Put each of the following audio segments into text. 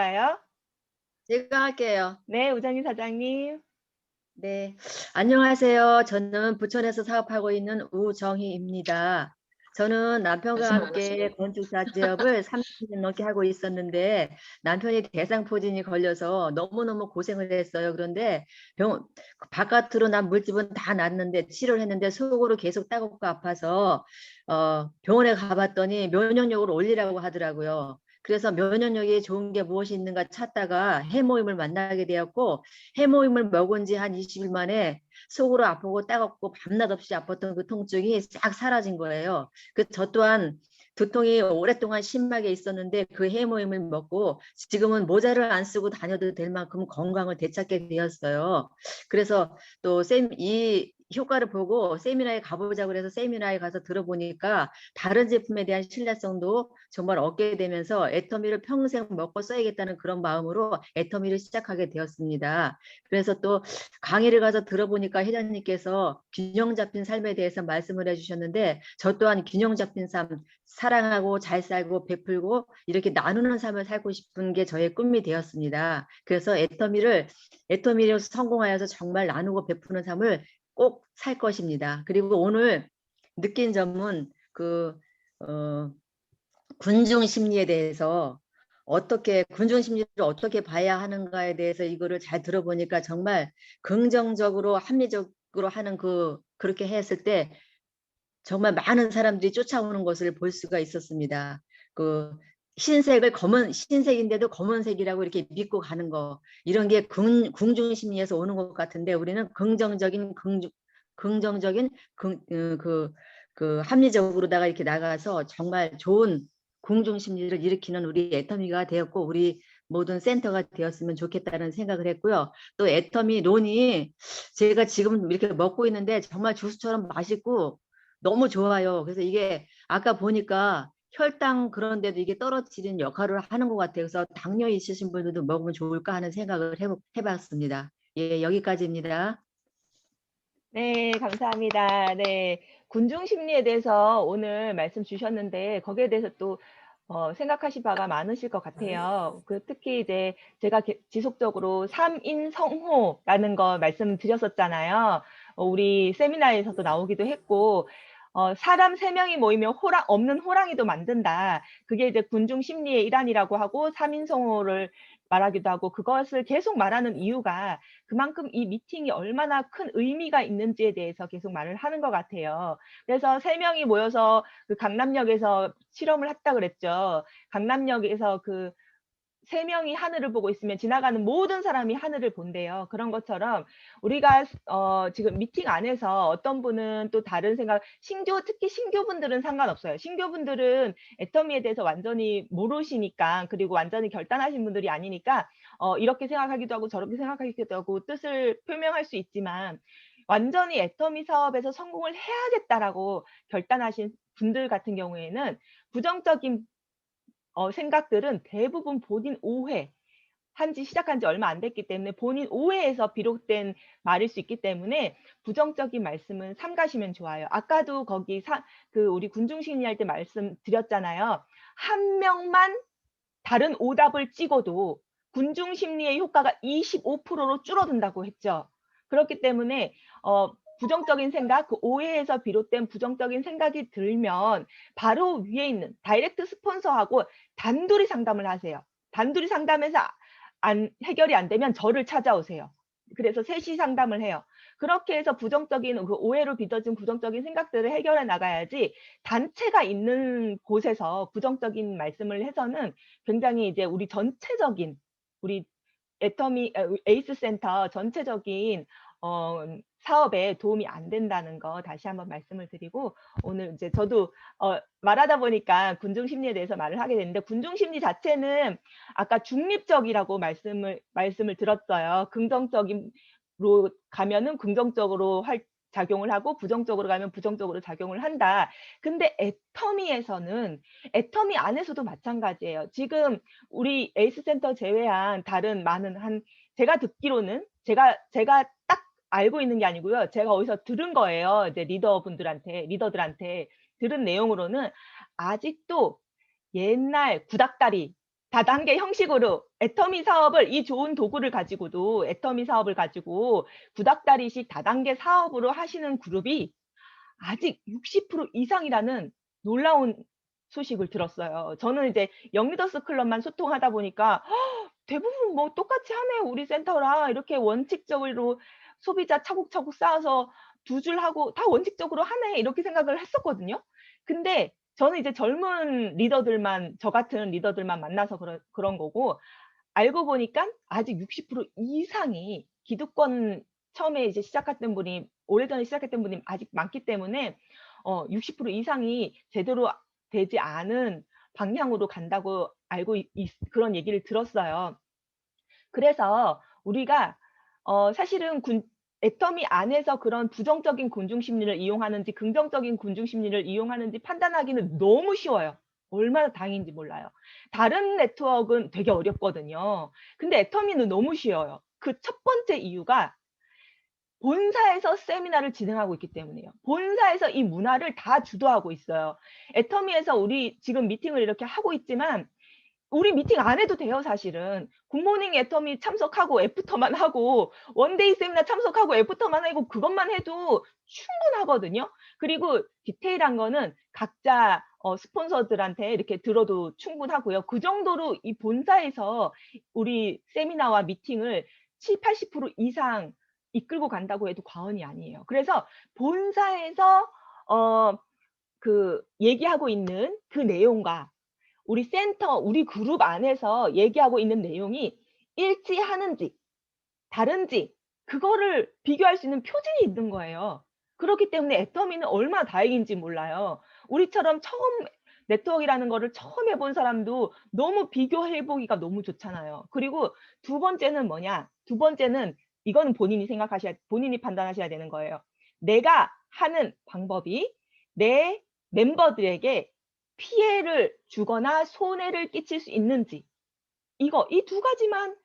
하실까요? 제가 할게요. 네, 우정희 사장님. 네. 안녕하세요. 저는 부천에서 사업하고 있는 우정희입니다. 저는 남편과 함께 건축자 지업을 30년 넘게 하고 있었는데 남편이 대상포진이 걸려서 너무너무 고생을 했어요. 그런데 병, 바깥으로 난 물집은 다 났는데 치료를 했는데 속으로 계속 따갑고 아파서 어, 병원에 가봤더니 면역력을 올리라고 하더라고요. 그래서 면역력이 좋은 게 무엇이 있는가 찾다가 해모임을 만나게 되었고 해모임을 먹은 지 한 20일 만에 속으로 아프고 따갑고 밤낮 없이 아팠던 그 통증이 싹 사라진 거예요. 그 저 또한 두통이 오랫동안 심하게 있었는데 그 해모임을 먹고 지금은 모자를 안 쓰고 다녀도 될 만큼 건강을 되찾게 되었어요. 그래서 또 쌤 이 효과를 보고 세미나에 가보자고 그래서 세미나에 가서 들어보니까 다른 제품에 대한 신뢰성도 정말 얻게 되면서 애터미를 평생 먹고 써야겠다는 그런 마음으로 애터미를 시작하게 되었습니다. 그래서 또 강의를 가서 들어보니까 회장님께서 균형 잡힌 삶에 대해서 말씀을 해주셨는데 저 또한 균형 잡힌 삶 사랑하고 잘 살고 베풀고 이렇게 나누는 삶을 살고 싶은 게 저의 꿈이 되었습니다. 그래서 애터미를 애터미로 성공하여서 정말 나누고 베푸는 삶을 꼭 살 것입니다. 그리고 오늘 느낀 점은 그 어, 군중 심리에 대해서 어떻게 군중 심리를 어떻게 봐야 하는가에 대해서 이거를 잘 들어보니까 정말 긍정적으로 합리적으로 하는 그 그렇게 했을 때 정말 많은 사람들이 쫓아오는 것을 볼 수가 있었습니다. 그 흰색을 검은 흰색인데도 검은색이라고 이렇게 믿고 가는 거 이런 게 궁, 궁중 심리에서 오는 것 같은데 우리는 긍정적인 긍, 긍정적인 긍, 어, 그, 그 합리적으로다가 이렇게 나가서 정말 좋은 궁중 심리를 일으키는 우리 애터미가 되었고 우리 모든 센터가 되었으면 좋겠다는 생각을 했고요. 또 애터미 론이 제가 지금 이렇게 먹고 있는데 정말 주스처럼 맛있고 너무 좋아요. 그래서 이게 아까 보니까 혈당 그런 데도 이게 떨어지는 역할을 하는 것 같아요. 그래서 당뇨 있으신 분들도 먹으면 좋을까 하는 생각을 해봤습니다. 예, 여기까지입니다. 네, 감사합니다. 네, 군중 심리에 대해서 오늘 말씀 주셨는데 거기에 대해서 또 어, 생각하실 바가 많으실 것 같아요. 그 특히 이제 제가 게, 지속적으로 삼인성호라는 거 말씀드렸었잖아요. 어, 우리 세미나에서도 나오기도 했고 어, 사람 세명이 모이면 호랑, 없는 호랑이도 만든다. 그게 이제 군중 심리의 일환이라고 하고 삼인성호를 말하기도 하고 그것을 계속 말하는 이유가 그만큼 이 미팅이 얼마나 큰 의미가 있는지에 대해서 계속 말을 하는 것 같아요. 그래서 세 명이 모여서 그 강남역에서 실험을 했다 그랬죠. 강남역에서 그 세 명이 하늘을 보고 있으면 지나가는 모든 사람이 하늘을 본대요. 그런 것처럼 우리가 어 지금 미팅 안에서 어떤 분은 또 다른 생각 신규 특히 신규분들은 상관없어요. 신규분들은 애터미에 대해서 완전히 모르시니까 그리고 완전히 결단하신 분들이 아니니까 어 이렇게 생각하기도 하고 저렇게 생각하기도 하고 뜻을 표명할 수 있지만 완전히 애터미 사업에서 성공을 해야겠다라고 결단하신 분들 같은 경우에는 부정적인 어 생각들은 대부분 본인 오해 한지 시작한 지 얼마 안 됐기 때문에 본인 오해에서 비롯된 말일 수 있기 때문에 부정적인 말씀은 삼가시면 좋아요. 아까도 거기 사, 그 우리 군중 심리 할 때 말씀드렸잖아요. 한 명만 다른 오답을 찍어도 군중 심리의 효과가 25%로 줄어든다고 했죠. 그렇기 때문에 어 부정적인 생각, 그 오해에서 비롯된 부정적인 생각이 들면 바로 위에 있는 다이렉트 스폰서하고 단둘이 상담을 하세요. 단둘이 상담해서 안 해결이 안 되면 저를 찾아오세요. 그래서 셋이 상담을 해요. 그렇게 해서 부정적인 그 오해로 빚어진 부정적인 생각들을 해결해 나가야지 단체가 있는 곳에서 부정적인 말씀을 해서는 굉장히 이제 우리 전체적인 우리 애터미 에이스 센터 전체적인 어 사업에 도움이 안 된다는 거 다시 한번 말씀을 드리고 오늘 이제 저도 어 말하다 보니까 군중 심리에 대해서 말을 하게 됐는데 군중 심리 자체는 아까 중립적이라고 말씀을 말씀을 들었어요. 긍정적인로 가면은 긍정적으로 할 작용을 하고 부정적으로 가면 부정적으로 작용을 한다. 근데 애터미에서는 애터미 안에서도 마찬가지예요. 지금 우리 에이스 센터 제외한 다른 많은 한 제가 듣기로는 제가 제가 딱 알고 있는 게 아니고요. 제가 어디서 들은 거예요. 이제 리더분들한테 리더들한테 들은 내용으로는 아직도 옛날 구닥다리 다단계 형식으로 애터미 사업을 이 좋은 도구를 가지고도 애터미 사업을 가지고 구닥다리식 다단계 사업으로 하시는 그룹이 아직 60% 이상이라는 놀라운 소식을 들었어요. 저는 이제 영리더스 클럽만 소통하다 보니까 "헉, 대부분 뭐 똑같이 하네 우리 센터랑 이렇게 원칙적으로 소비자 차곡차곡 쌓아서 두 줄 하고 다 원칙적으로 하네 이렇게 생각을 했었거든요. 근데 저는 이제 젊은 리더들만 저 같은 리더들만 만나서 그런 그런 거고 알고 보니까 아직 60% 이상이 기득권 처음에 이제 시작했던 분이 오래전에 시작했던 분이 아직 많기 때문에 어 60% 이상이 제대로 되지 않은 방향으로 간다고 알고 있있 그런 얘기를 들었어요. 그래서 우리가 어 사실은 군 애터미 안에서 그런 부정적인 군중 심리를 이용하는지 긍정적인 군중 심리를 이용하는지 판단하기는 너무 쉬워요. 얼마나 다행인지 몰라요. 다른 네트워크는 되게 어렵거든요. 근데 애터미는 너무 쉬워요. 그 첫 번째 이유가 본사에서 세미나를 진행하고 있기 때문이에요. 본사에서 이 문화를 다 주도하고 있어요. 애터미에서 우리 지금 미팅을 이렇게 하고 있지만 우리 미팅 안 해도 돼요 사실은. 굿모닝 애터미 참석하고 애프터만 하고 원데이 세미나 참석하고 애프터만 하고 그것만 해도 충분하거든요. 그리고 디테일한 거는 각자 어 스폰서들한테 이렇게 들어도 충분하고요. 그 정도로 이 본사에서 우리 세미나와 미팅을 70-80% 이상 이끌고 간다고 해도 과언이 아니에요. 그래서 본사에서 어 그 얘기하고 있는 그 내용과 우리 센터, 우리 그룹 안에서 얘기하고 있는 내용이 일치하는지 다른지 그거를 비교할 수 있는 표준이 있는 거예요. 그렇기 때문에 애터미는 얼마나 다행인지 몰라요. 우리처럼 처음 네트워크라는 거를 처음 해본 사람도 너무 비교해 보기가 너무 좋잖아요. 그리고 두 번째는 뭐냐? 두 번째는 이거는 본인이 생각하셔야 본인이 판단하셔야 되는 거예요. 내가 하는 방법이 내 멤버들에게 피해를 주거나 손해를 끼칠 수 있는지 이거 이 두 가지만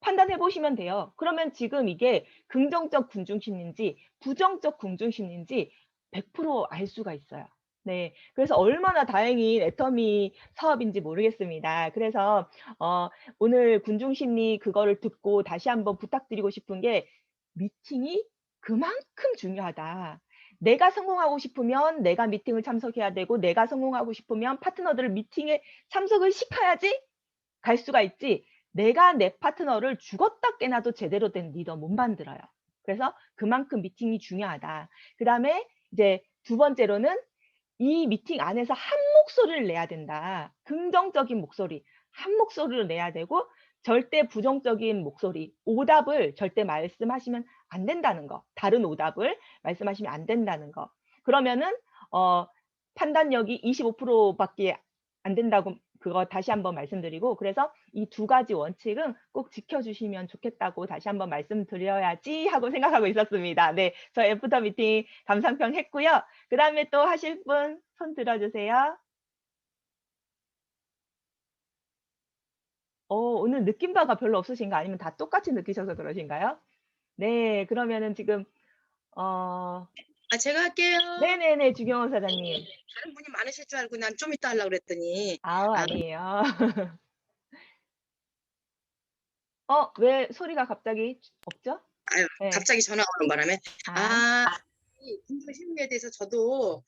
판단해 보시면 돼요. 그러면 지금 이게 긍정적 군중 심리인지 부정적 군중 심리인지 100%알 수가 있어요. 네. 그래서 얼마나 다행인 애터미 사업인지 모르겠습니다. 그래서 어 오늘 군중 심리 그거를 듣고 다시 한번 부탁드리고 싶은 게 미팅이 그만큼 중요하다. 내가 성공하고 싶으면 내가 미팅을 참석해야 되고 내가 성공하고 싶으면 파트너들을 미팅에 참석을 시켜야지 갈 수가 있지 내가 내 파트너를 죽었다 깨나도 제대로 된 리더 못 만들어요. 그래서 그만큼 미팅이 중요하다. 그 다음에 이제 두 번째로는 이 미팅 안에서 한 목소리를 내야 된다. 긍정적인 목소리, 한 목소리를 내야 되고 절대 부정적인 목소리, 오답을 절대 말씀하시면 안 된다는 거. 다른 오답을 말씀하시면 안 된다는 거. 그러면은 어 판단력이 25% 밖에 안 된다고 그거 다시 한번 말씀드리고 그래서 이 두 가지 원칙은 꼭 지켜 주시면 좋겠다고 다시 한번 말씀드려야지 하고 생각하고 있었습니다. 네. 저 애프터 미팅 감상평 했고요. 그 다음에 또 하실 분 손 들어 주세요. 어 오늘 느낀 바가 별로 없으신가 아니면 다 똑같이 느끼셔서 그러신가요? 네. 그러면은 지금 어 아 제가 할게요. 네네네. 주경호 사장님. 다른 분이 많으실 줄 알고 난 좀 이따 하려고 그랬더니 아우 아. 아니에요. 어 왜 소리가 갑자기 없죠? 아유 네. 갑자기 전화가 오는 바람에 아. 아이 군중 심리에 대해서 저도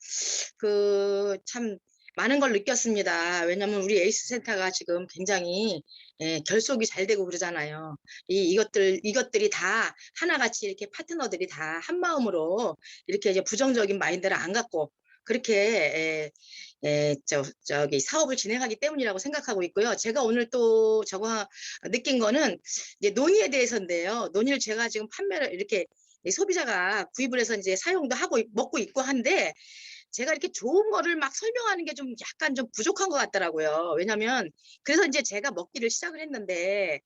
그 참 많은 걸 느꼈습니다. 왜냐면 우리 에이스 센터가 지금 굉장히 예 결속이 잘 되고 그러잖아요. 이 이것들 이것들이 다 하나같이 이렇게 파트너들이 다 한 마음으로 이렇게 이제 부정적인 마인드를 안 갖고 그렇게 예예저 저기 사업을 진행하기 때문이라고 생각하고 있고요. 제가 오늘 또 저거 하 느낀 거는 이제 논의에 대해서인데요. 논의를 제가 지금 판매를 이렇게 이 소비자가 구입을 해서 인제 사용도 하고 있 먹고 있고 한데 제가 이렇게 좋은 거를 막 설명하는 게 좀 약간 좀 부족한 것 같더라고요. 왜냐면 그래서 인제 제가 먹기를 시작을 했는데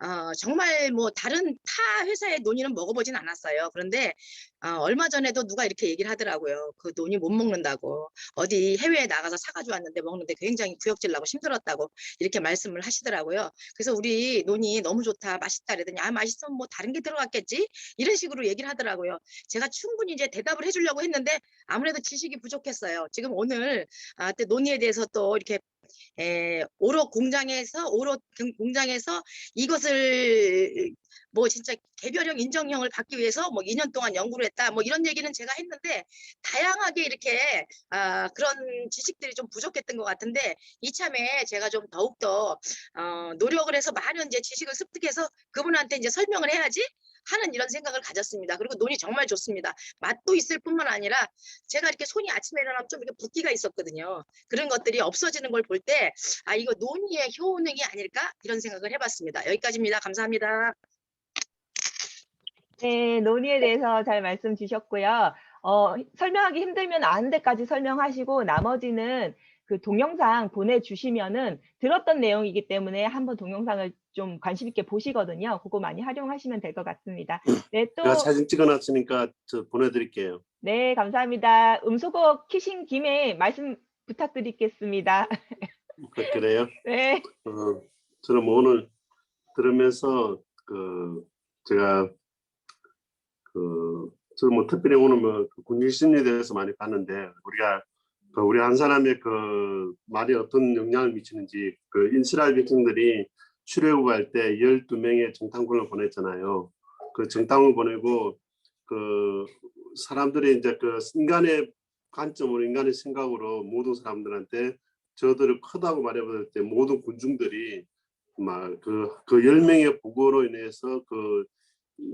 어 정말 뭐 다른 타 회사의 논의는 먹어 보진 않았어요. 그런데 어 얼마 전에도 누가 이렇게 얘기를 하더라고요. 그 논이 못 먹는다고. 어디 해외에 나가서 사 가지고 왔는데 먹는데 굉장히 구역질 나고 힘들었다고 이렇게 말씀을 하시더라고요. 그래서 우리 논이 "너무 좋다. 맛있다." 그랬더니 "아 맛있으면 뭐 다른 게 들어갔겠지?" 이런 식으로 얘기를 하더라고요. 제가 충분히 이제 대답을 해 주려고 했는데 아무래도 지식이 부족했어요. 지금 오늘 아또 논의에 대해서 또 이렇게 에, 오로 공장에서 오로 등 공장에서 이것을 뭐 진짜 개별형 인정형을 받기 위해서 뭐 2년 동안 연구를 했다 뭐 이런 얘기는 제가 했는데 다양하게 이렇게 아, 그런 지식들이 좀 부족했던 것 같은데 이참에 제가 좀 더욱더 어, 노력을 해서 많은 이제 지식을 습득해서 그분한테 이제 설명을 해야지 하는 이런 생각을 가졌습니다. 그리고 논이 정말 좋습니다. 맛도 있을 뿐만 아니라 제가 이렇게 손이 아침에 일어나면 좀 이렇게 붓기가 있었거든요. 그런 것들이 없어지는 걸 볼 때 아 이거 논의의 효능이 아닐까 이런 생각을 해봤습니다. 여기까지입니다. 감사합니다. 네, 논의에 대해서 잘 말씀 주셨고요. 어, 설명하기 힘들면 아는 데까지 설명하시고 나머지는 그 동영상 보내주시면은 들었던 내용이기 때문에 한번 동영상을 좀 관심 있게 보시거든요. 그거 많이 활용하시면 될 것 같습니다. 네, 또, 제가 사진 찍어놨으니까 저 보내드릴게요. 네, 감사합니다. 음소거 키신 김에 말씀 부탁드리겠습니다. 그- 그래요? 네, 어, 저는 뭐 오늘 들으면서 그 제가 그 저는 뭐 특별히 오늘 뭐 군인 심리에 대해서 많이 봤는데 우리가 그 우리 한 사람의 그 말이 어떤 영향을 미치는지 그 인스라엘 백성들이 출애굽할 때 12명의 정탐꾼을 보냈잖아요. 그 정탐을 보내고 그 사람들이 이제 그 인간의 관점으로 인간의 생각으로 모든 사람들한테 저들을 크다고 말해볼 때 모든 군중들이 막그그 열 명의 보고로 인해서 그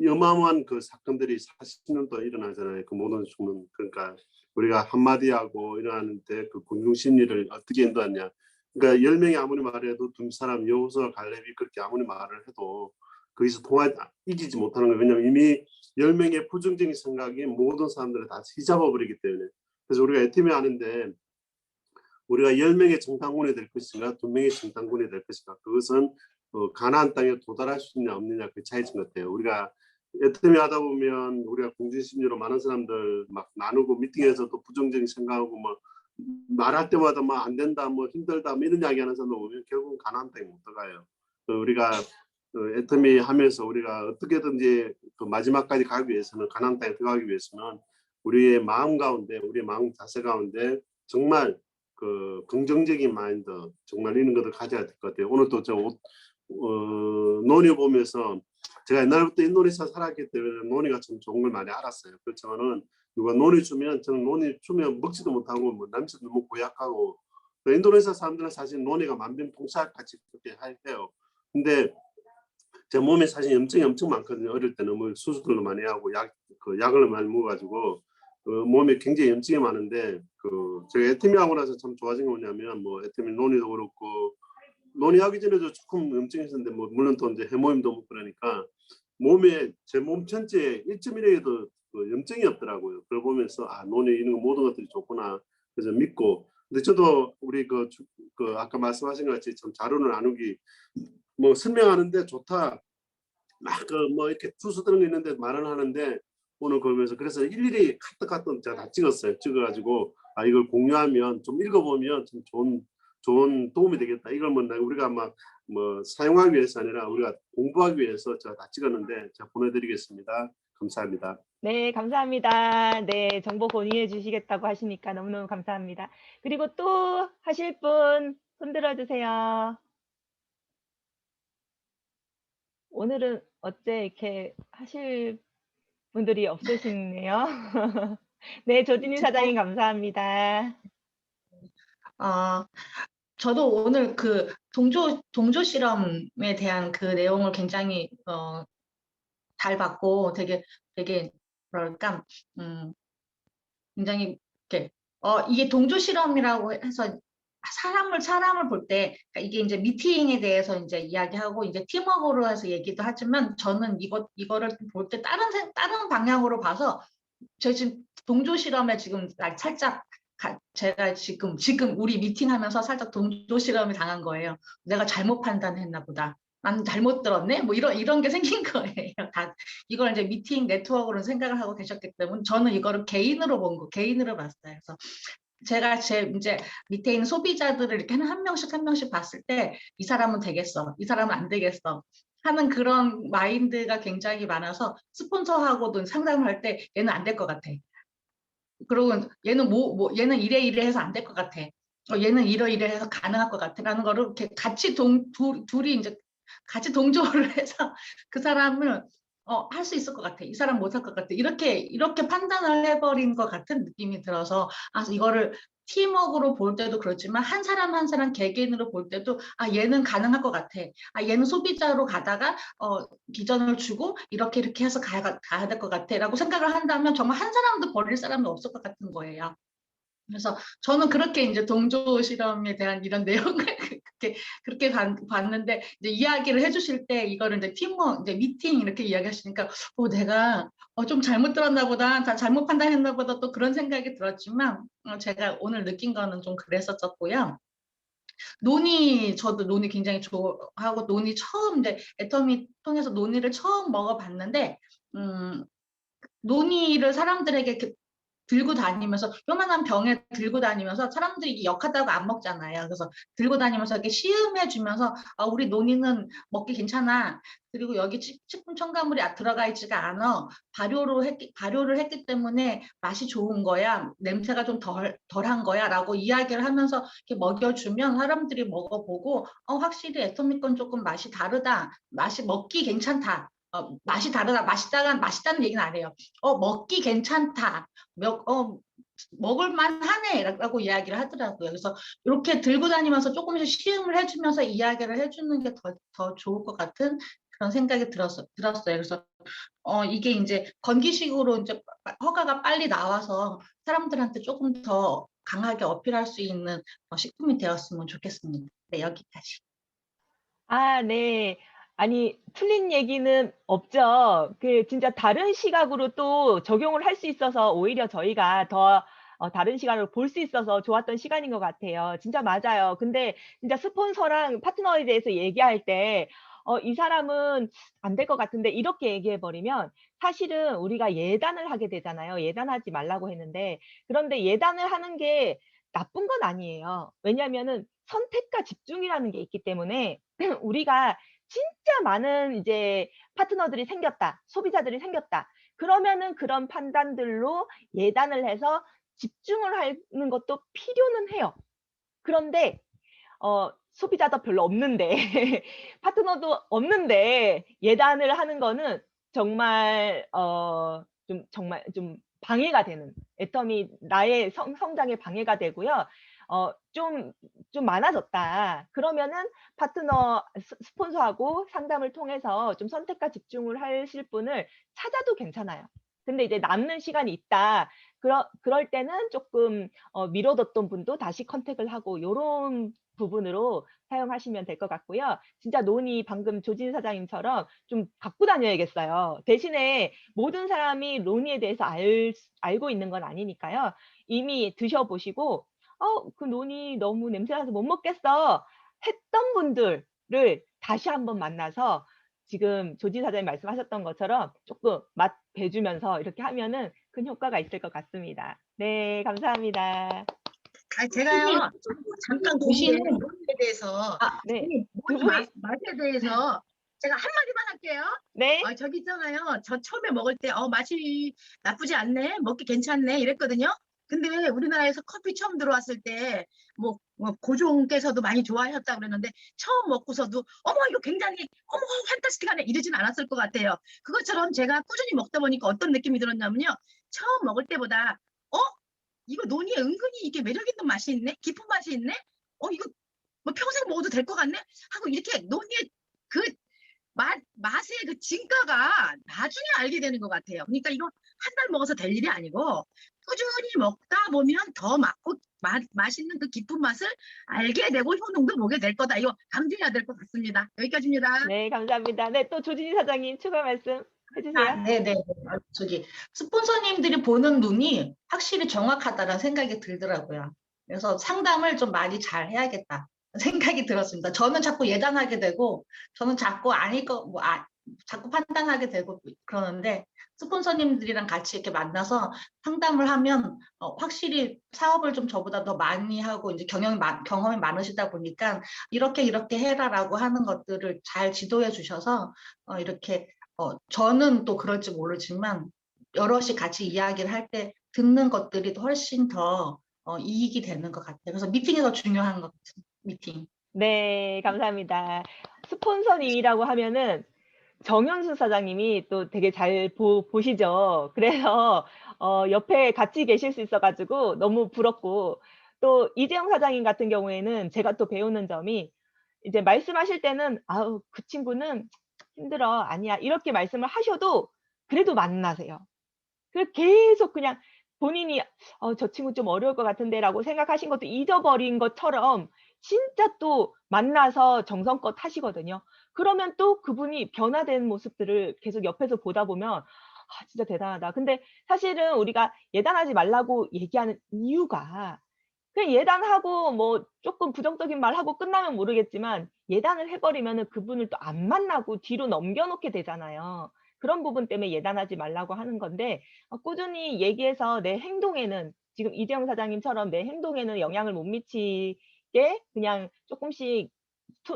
어마어마한 그 사건들이 40년 동안 일어나잖아요. 그 모든 죽는 그러니까 우리가 한마디 하고 일어나는데 그 군중 심리를 어떻게 인도하냐. 그러니까 열 명이 아무리 말해도 두 사람 여호수아 갈렙이 그렇게 아무리 말을 해도 거기서 통하 이기지 못하는 거예요. 왜냐하면 이미 열 명의 부정적인 생각이 모든 사람들을 다 휘잡아 버리기 때문에. 그래서 우리가 에티메 하는데 우리가 열 명의 정탐꾼이 될 것인가 두 명의 정탐꾼이 될 것인가 그것은 어, 가나안 땅에 도달할 수 있냐 없느냐 그 차이인 것 같아요. 우리가 에티메 하다 보면 우리가 공진심리로 많은 사람들 막 나누고 미팅에서도 부정적인 생각하고 뭐 말할 때마다 뭐 안 된다 뭐 힘들다 뭐 이런 이야기하는 사람들 보면 결국은 가나안 땅에 못 들어가요. 어, 우리가 어, 에터미 하면서 우리가 어떻게든지 그 마지막까지 가기 위해서는 가나안 땅에 들어가기 위해서는 우리의 마음 가운데 우리의 마음 자세 가운데 정말 그 긍정적인 마인드 정말 이런 것을 가져야 될 것 같아요. 오늘 또저 어, 논의 보면서 제가 옛날부터 인도네시아 살았기 때문에 논의가 참 좋은 걸 많이 알았어요. 그렇지만은 누가 논의 주면 저는 논의 주면 먹지도 못하고 뭐 냄새도 너무 고약하고 그 인도네시아 사람들은 사실 논의가 만병통치약 같이 그렇게 하- 해요. 근데 제 몸에 사실 염증이 엄청 많거든요. 어릴 때는 뭐 수술도 많이 하고 약, 그 약을 많이 먹어가지고 그 몸에 굉장히 염증이 많은데 그 제가 에티미 하고 나서 참 좋아진 게 뭐냐면 뭐 에티미 논의도 그렇고 논의하기 전에도 조금 염증이 있었는데 뭐 물론 또 이제 해모임도 먹고 그러니까 몸에 제 몸 전체에 1.1에도 그 염증이 없더라고요. 그걸 보면서 아 논의 이런 거 모든 것들이 좋구나 그래서 믿고 근데 저도 우리 그, 주- 그 아까 말씀하신 것 같이 참 자료를 나누기 뭐 설명하는데 좋다 막 그 뭐 이렇게 주소 드는 거 있는데 말은 하는데 오늘 그러면서 그래서 일일이 카트 카트 제가 다 찍었어요. 찍어가지고 아 이걸 공유하면 좀 읽어보면 좀 좋은 좋은 도움이 되겠다. 이걸 뭐 나- 우리가 막 뭐 사용하기 위해서 아니라 우리가 공부하기 위해서 제가 다 찍었는데 제가 보내드리겠습니다. 감사합니다. 네, 감사합니다. 네, 정보 공유해 주시겠다고 하시니까 너무너무 감사합니다. 그리고 또 하실 분 손들어 주세요. 오늘은 어째 이렇게 하실 분들이 없으시네요. 네, 조진희 사장님 감사합니다. 아, 저도 오늘 그 동조 동조 실험에 대한 그 내용을 굉장히 어, 잘 봤고 되게 되게 뭐랄까 음, 굉장히 이렇게 어 이게 동조 실험이라고 해서 사람을 사람을 볼 때 이게 이제 미팅에 대해서 이제 이야기하고 이제 팀워크로 해서 얘기도 하지만 저는 이거 이거를 볼 때 다른 생- 다른 방향으로 봐서 저 지금 동조 실험에 지금 살짝 가- 제가 지금 지금 우리 미팅하면서 살짝 동조 실험이 당한 거예요. 내가 잘못 판단했나 보다. 난 잘못 들었네. 뭐 이런 이런 게 생긴 거예요. 다 이걸 이제 미팅 네트워크로 생각을 하고 계셨기 때문에 저는 이거를 개인으로 본 거, 개인으로 봤어요. 그래서 제가 제 이제 밑에 있는 소비자들을 이렇게 한, 한 명씩 한 명씩 봤을 때 이 사람은 되겠어, 이 사람은 안 되겠어 하는 그런 마인드가 굉장히 많아서 스폰서하고도 상담을 할때 얘는 안 될 것 같아. 그리고 얘는 뭐, 뭐 얘는 이래 이래 해서 안 될 것 같아. 어, 얘는 이러이러해서 가능할 것 같아라는 거를 이렇게 같이 동 둘, 둘이 이제 같이 동조를 해서 그 사람을 어, 할 수 있을 것 같아. 이 사람 못할 것 같아. 이렇게 이렇게 판단을 해버린 것 같은 느낌이 들어서 아 이거를 팀워크로 볼 때도 그렇지만 한 사람 한 사람 개개인으로 볼 때도 아 얘는 가능할 것 같아. 아 얘는 소비자로 가다가 어 비전을 주고 이렇게 이렇게 해서 가야, 가야 될 것 같아라고 생각을 한다면 정말 한 사람도 버릴 사람이 없을 것 같은 거예요. 그래서 저는 그렇게 이제 동조 실험에 대한 이런 내용을 그렇게 그렇게 봤- 봤는데 이제 이야기를 해주실 때 이거를 이제 팀워 이제 미팅 이렇게 이야기하시니까 어 내가 어, 좀 잘못 들었나 보다, 다 잘못 판단했나 보다 또 그런 생각이 들었지만 어, 제가 오늘 느낀 거는 좀 그랬었었고요. 논의 저도 논의 굉장히 좋아하고 논의 처음 이제 애터미 통해서 논의를 처음 먹어봤는데 음, 논의를 사람들에게 이렇게 들고 다니면서 요만한 병에 들고 다니면서 사람들이 역하다고 안 먹잖아요. 그래서 들고 다니면서 이렇게 시음해 주면서 아, 우리 논의는 먹기 괜찮아. 그리고 여기 식- 식품 첨가물이 아- 들어가 있지가 않아. 발효로 했기, 발효를 했기 때문에 맛이 좋은 거야. 냄새가 좀 덜 덜한 거야 라고 이야기를 하면서 이렇게 먹여주면 사람들이 먹어보고 어 확실히 애토믹 건 조금 맛이 다르다. 맛이 먹기 괜찮다. 어, 맛이 다르다. 맛있다가 맛있다는 얘기는 안 해요. 어 먹기 괜찮다. 몇, 어, 먹을만 하네라고 이야기를 하더라고요. 그래서 이렇게 들고 다니면서 조금씩 시음을 해주면서 이야기를 해주는 게 더 더 좋을 것 같은 그런 생각이 들었어, 들었어요. 그래서 어, 이게 이제 건기식으로 이제 빠- 허가가 빨리 나와서 사람들한테 조금 더 강하게 어필할 수 있는 어, 식품이 되었으면 좋겠습니다. 네, 여기까지. 아, 네. 아니, 틀린 얘기는 없죠. 그 진짜 다른 시각으로 또 적용을 할 수 있어서 오히려 저희가 더 어, 다른 시간으로 볼 수 있어서 좋았던 시간인 것 같아요. 진짜 맞아요. 근데 진짜 스폰서랑 파트너에 대해서 얘기할 때, 어, 이 사람은 안 될 것 같은데 이렇게 얘기해 버리면 사실은 우리가 예단을 하게 되잖아요. 예단하지 말라고 했는데 그런데 예단을 하는 게 나쁜 건 아니에요. 왜냐하면은 선택과 집중이라는 게 있기 때문에 우리가 진짜 많은 이제 파트너들이 생겼다. 소비자들이 생겼다. 그러면은 그런 판단들로 예단을 해서 집중을 하는 것도 필요는 해요. 그런데 어 소비자도 별로 없는데 파트너도 없는데 예단을 하는 거는 정말 어 좀 정말 좀 방해가 되는 애터미 나의 성 성장에 방해가 되고요. 어 좀 좀 많아졌다. 그러면은 파트너 스 스폰서하고 상담을 통해서 좀 선택과 집중을 하실 분을 찾아도 괜찮아요. 근데 이제 남는 시간이 있다. 그러 그럴 때는 쪼끔 어 미뤄뒀던 분도 다시 컨택을 하고 요런 부분으로 사용하시면 될 것 같고요. 진짜 논의 방금 조진 사장님처럼 좀 갖고 다녀야겠어요. 대신에 모든 사람이 논의에 대해서 알수 알고 있는 건 아니니까요. 이미 드셔 보시고 " 어 그 논의 너무 냄새 나서 못 먹겠어." 했던 분들을 다시 한번 만나서 지금 조진 사장님 말씀하셨던 것처럼 쪼끔 맛배 주면서 이렇게 하면은 큰 효과가 있을 것 같습니다. 네 감사합니다. 아 제가요 잠깐 보시는- 논의에 대해서 아, 네. 분이 맛- 맛에 대해서 제가 한 마디만 할게요. 네. 어, 저기 있잖아요. 저 처음에 먹을 때 어 맛이 나쁘지 않네, 먹기 괜찮네 이랬거든요. 근데 우리나라에서 커피 처음 들어왔을 때 뭐 고종께서도 많이 좋아하셨다 그랬는데 처음 먹고서도 어머 이거 굉장히 어머 판타스틱하네 이러진 않았을 것 같아요. 그것처럼 제가 꾸준히 먹다 보니까 어떤 느낌이 들었냐면요. 처음 먹을 때보다 어 이거 논이에 은근히 이게 매력 있는 맛이 있네, 깊은 맛이 있네. 어 이거 뭐 평생 먹어도 될 것 같네 하고 이렇게 논이의 그 맛, 맛의 그 진가가 나중에 알게 되는 것 같아요. 그러니까 이거 한 달 먹어서 될 일이 아니고 꾸준히 먹다 보면 더 맛고 맛, 맛있는 그 깊은 맛을 알게 되고 효능도 보게 될 거다. 이거 강조해야 될 것 같습니다. 여기까지입니다. 네 감사합니다. 네 또 조진희 사장님 추가 말씀 해 주세요. 아, 네네. 아, 저기 스폰서님들이 보는 눈이 확실히 정확하다는 생각이 들더라고요. 그래서 상담을 좀 많이 잘 해야겠다 생각이 들었습니다. 저는 자꾸 예단하게 되고, 저는 자꾸 아닐 거, 뭐, 아, 자꾸 판단하게 되고 그러는데 스폰서님들이랑 같이 이렇게 만나서 상담을 하면 어, 확실히 사업을 좀 저보다 더 많이 하고 이제 많- 경험이 많으시다 보니까 이렇게 이렇게 해라라고 하는 것들을 잘 지도해 주셔서 어, 이렇게 어, 저는 또 그럴지 모르지만 여럿이 같이 이야기를 할 때 듣는 것들이 훨씬 더 어, 이익이 되는 것 같아요. 그래서 미팅이 더 중요한 것 같아요. 미팅. 네, 감사합니다. 스폰서님이라고 하면은 정현수 사장님이 또 되게 잘 보, 보시죠. 그래서 어, 옆에 같이 계실 수 있어가지고 너무 부럽고 또 이재영 사장님 같은 경우에는 제가 또 배우는 점이 이제 말씀하실 때는 아우 그 친구는 힘들어 아니야 이렇게 말씀을 하셔도 그래도 만나세요. 그 계속 그냥 본인이 어, 저 친구 좀 어려울 것 같은데라고 생각하신 것도 잊어버린 것처럼 진짜 또 만나서 정성껏 하시거든요. 그러면 또 그분이 변화된 모습들을 계속 옆에서 보다 보면 아, 진짜 대단하다. 근데 사실은 우리가 예단하지 말라고 얘기하는 이유가 그냥 예단하고 뭐 조금 부정적인 말 하고 끝나면 모르겠지만 예단을 해버리면은 그분을 또 안 만나고 뒤로 넘겨놓게 되잖아요. 그런 부분 때문에 예단하지 말라고 하는 건데 어, 꾸준히 얘기해서 내 행동에는 지금 이재영 사장님처럼 내 행동에는 영향을 못 미치 게 그냥 조금씩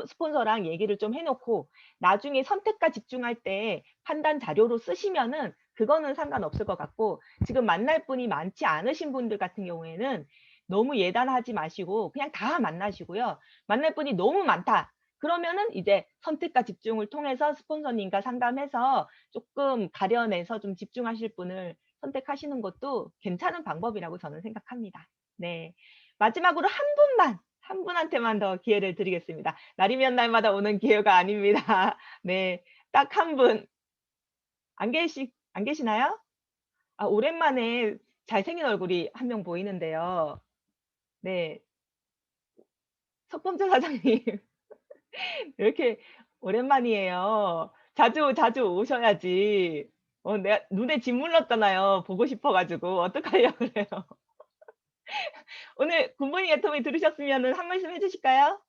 스폰서랑 얘기를 좀 해놓고 나중에 선택과 집중할 때 판단 자료로 쓰시면은 그거는 상관없을 것 같고 지금 만날 분이 많지 않으신 분들 같은 경우에는 너무 예단하지 마시고 그냥 다 만나시고요. 만날 분이 너무 많다. 그러면은 이제 선택과 집중을 통해서 스폰서님과 상담해서 조금 가려내서 좀 집중하실 분을 선택하시는 것도 괜찮은 방법이라고 저는 생각합니다. 네. 마지막으로 한 분만, 한 분한테만 더 기회를 드리겠습니다. 날이면 날마다 오는 기회가 아닙니다. 네. 딱 한 분. 안 계시, 안 계시나요? 아, 오랜만에 잘생긴 얼굴이 한 명 보이는데요. 네. 석범철 사장님. 이렇게 오랜만이에요. 자주 자주 오셔야지. 어, 내가 눈에 집 물렀잖아요. 보고 싶어가지고 어떡하려고 그래요. 오늘 굿모닝 애터미 들으셨으면 한 말씀 해주실까요?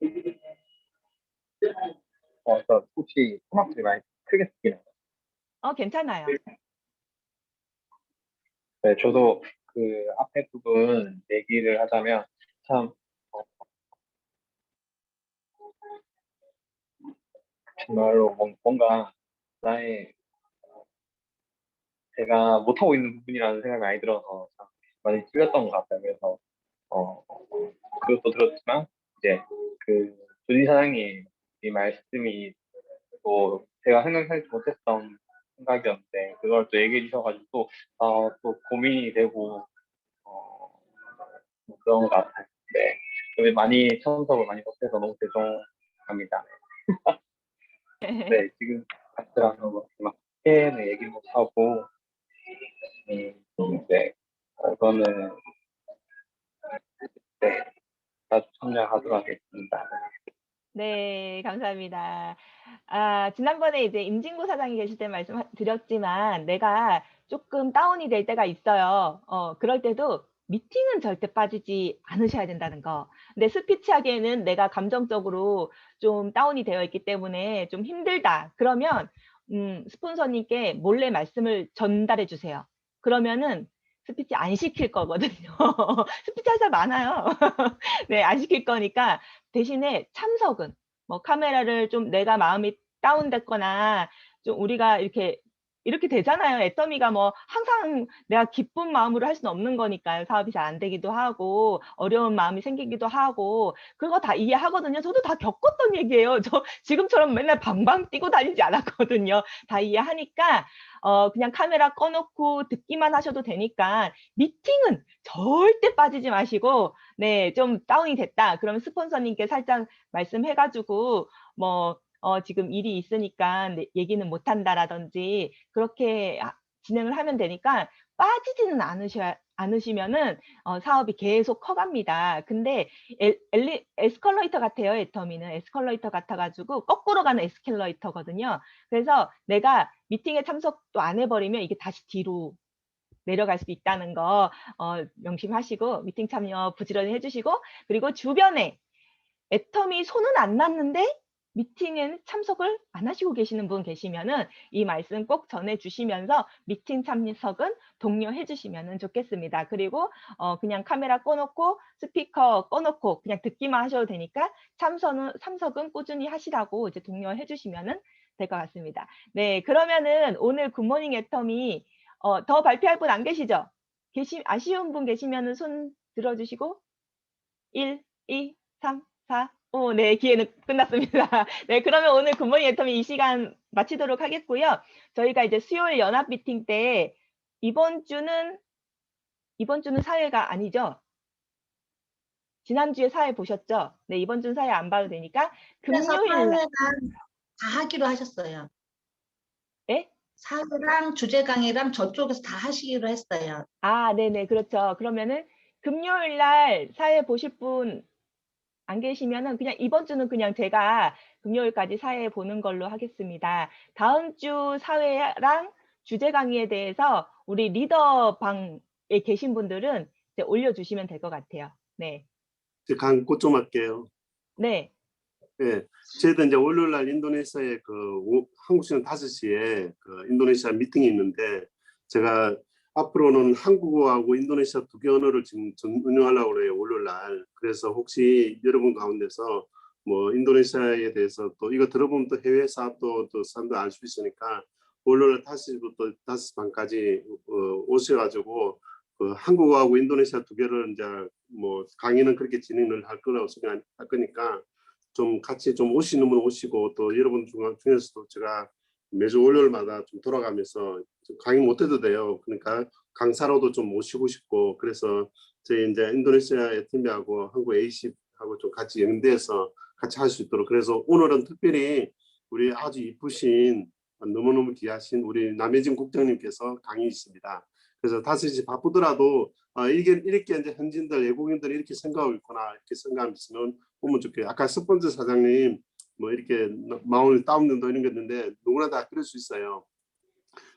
어, 저 혹시 토마토를 많이 크게 쓰기나요? 어, 괜찮아요. 네, 저도 그 앞에 부분 얘기를 하자면 참 어, 정말로 뭔- 뭔가 나의 어, 제가 못하고 있는 부분이라는 생각이 많이 들어서 참 많이 찔렸던 것 같아요. 그래서 어, 그것도 들었지만 이제 그 조지 사장님 이 말씀이 또 제가 생각하지 못했던 생각이었는데 그걸 또 얘기해 주셔가지고 또, 아, 또 고민이 되고 어, 뭐 그런 것 같아요. 네. 많이 참석을 많이 못해서 너무 죄송합니다. 네, 지금 같이라는 막 PN을 얘기 못 하고 음, 네, 어, 저는 네, 자주 참여하도록 하겠습니다. 네, 감사합니다. 아, 지난번에 이제 임진구 사장이 계실 때 말씀드렸지만 내가 조금 다운이 될 때가 있어요. 어, 그럴 때도 미팅은 절대 빠지지 않으셔야 된다는 거. 근데 스피치 하기에는 내가 감정적으로 좀 다운이 되어 있기 때문에 좀 힘들다. 그러면 음, 스폰서님께 몰래 말씀을 전달해 주세요. 그러면은 스피치 안 시킬 거거든요. 스피치 할 사람 많아요. 네, 안 시킬 거니까 대신에 참석은 뭐 카메라를 좀 내가 마음이 다운됐거나 좀 우리가 이렇게 이렇게 되잖아요. 애터미가 뭐 항상 내가 기쁜 마음으로 할 수는 없는 거니까요. 사업이 잘 안 되기도 하고 어려운 마음이 생기기도 하고 그거 다 이해하거든요. 저도 다 겪었던 얘기예요. 저 지금처럼 맨날 방방 뛰고 다니지 않았거든요. 다 이해하니까 어 그냥 카메라 꺼놓고 듣기만 하셔도 되니까 미팅은 절대 빠지지 마시고 네, 좀 다운이 됐다. 그러면 스폰서님께 살짝 말씀해가지고 뭐 어, 지금 일이 있으니까 네, 얘기는 못한다라든지 그렇게 하- 진행을 하면 되니까 빠지지는 않으셔야 않으시면은 어, 사업이 계속 커갑니다. 근데 엘, 엘리, 에스컬레이터 같아요. 애터미는 에스컬레이터 같아가지고 거꾸로 가는 에스컬레이터거든요. 그래서 내가 미팅에 참석도 안 해버리면 이게 다시 뒤로 내려갈 수 있다는 거 어, 명심하시고 미팅 참여 부지런히 해주시고 그리고 주변에 애터미 손은 안 났는데 미팅엔 참석을 안 하시고 계시는 분 계시면은 이 말씀 꼭 전해주시면서 미팅 참석은 독려해 주시면 좋겠습니다. 그리고 어, 그냥 카메라 꺼놓고 스피커 꺼놓고 그냥 듣기만 하셔도 되니까 참석은 참석은 꾸준히 하시라고 이제 독려해 주시면은 될 것 같습니다. 네, 그러면은 오늘 굿모닝 애터미 어, 더 발표할 분 안 계시죠? 계시 아쉬운 분 계시면은 손 들어주시고 1, 2, 3, 4, 5. 네, 기회는 끝났습니다. 네, 그러면 오늘 굿모닝 애터미 이 시간 마치도록 하겠고요. 저희가 이제 수요일 연합 미팅 때 이번 주는 이번 주는 사회가 아니죠. 지난주에 사회 보셨죠? 네, 이번 주는 사회 안 봐도 되니까 금요일 날 다 하기로 하셨어요. 예? 사회랑 주제 강의랑 저쪽에서 다 하시기로 했어요. 아, 네 네, 그렇죠. 그러면은 금요일 날 사회 보실 분 안 계시면은 그냥 이번 주는 그냥 제가 금요일까지 사회 보는 걸로 하겠습니다. 다음 주 사회랑 주제 강의에 대해서 우리 리더 방에 계신 분들은 이제 올려주시면 될 것 같아요. 네, 이제 강꽃 좀 할게요. 네, 예, 저희도 이제 월요일 날 인도네시아에 그 오- 한국 시간 5시에 그 인도네시아 미팅이 있는데 제가 앞으로는 한국어하고 인도네시아 두 개 언어를 지금 전- 운영하려고 그래요, 월요일 날. 그래서 혹시 여러분 가운데서 뭐 인도네시아에 대해서 또 이거 들어보면 또 해외 사업도 또 사람들 알 수 있으니까 월요일 5시부터 5시 반까지 어, 오셔가지고 그 한국어하고 인도네시아 두 개를 이제 뭐 강의는 그렇게 진행을 할 거라고 생각할 거니까 좀 같이 좀 오시는 분 오시고 또 여러분 중, 중에서도 제가 매주 월요일마다 좀 돌아가면서 좀 강의 못 해도 돼요. 그러니까 강사로도 좀 모시고 싶고 그래서 저희 이제 인도네시아 팀하고 한국 A십하고 좀 같이 연대해서 같이 할 수 있도록 그래서 오늘은 특별히 우리 아주 이쁘신 너무너무 귀하신 우리 남혜진 국장님께서 강의 있습니다. 그래서 다섯 시 바쁘더라도 아, 이게 이렇게 이제 현지인들 외국인들이 이렇게 생각하고 있구나 이렇게 생각하면 보면 좋겠어요. 아까 스폰서 사장님 뭐 이렇게 마음을 다운된다 이런 게 있는데 누구나 다 그럴 수 있어요.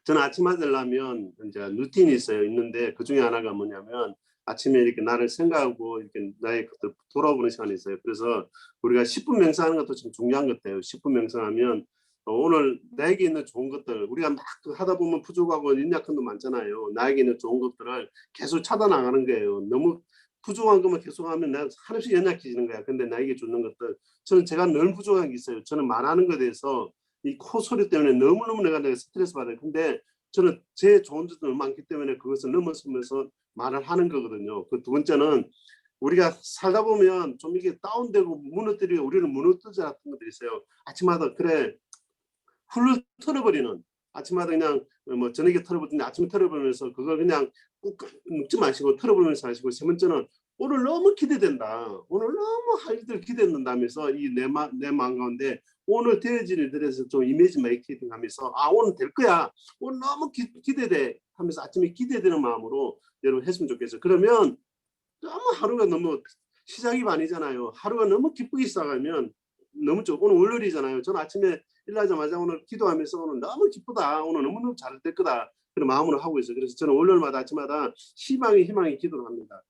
저는 아침 하려면 이제 루틴이 있어요. 있는데 그 중에 하나가 뭐냐면 아침에 이렇게 나를 생각하고 이렇게 나의 것들 돌아보는 시간이 있어요. 그래서 우리가 10분 명상하는 것도 좀 중요한 것 같아요. 10분 명상하면 어, 오늘 나에게 있는 좋은 것들 우리가 막그 하다 보면 부족하고 연약한 도 많잖아요. 나에게 있는 좋은 것들을 계속 찾아 나가는 거예요. 너무 부족한 것만 계속하면 내가 한없이 연약해지는 거야. 근데 나에게 주는 것들 저는 제가 늘 부족한 게 있어요. 저는 말하는 것에 대해서 이 코 소리 때문에 너무너무 내가 내가 스트레스 받아요. 근데 저는 제 좋은 점들 많기 때문에 그것을 넘어서면서 말을 하는 거거든요. 그 두 번째는 우리가 살다 보면 좀 이게 다운되고 무너뜨리고 우리는 무너뜨지 같은 것들이 있어요. 아침마다 그래 훌을 털어버리는 아침마다 그냥 뭐 저녁에 털어버리는데 아침에 털어버리면서 그걸 그냥 꾹 묶지 마시고 털어버리면서 하시고 세 번째는 오늘 너무 기대된다. 오늘 너무 할 일들 기대된다면서 이내 마음 가운데 오늘 되어진 일들에서 좀 이미지 메이킹 하면서 아 오늘 될 거야. 오늘 너무 기, 기대돼 하면서 아침에 기대되는 마음으로 여러분 했으면 좋겠어요. 그러면 너무 하루가 너무 시작이 아니잖아요. 하루가 너무 기쁘게 시작하면 너무 좋 오늘 월요일이잖아요. 저는 아침에 일어나자마자 오늘 기도하면서 오늘 너무 기쁘다. 오늘 너무너무 잘 될 거다. 그런 마음으로 하고 있어요. 그래서 저는 월요일마다 아침마다 희망이 희망이 기도를 합니다.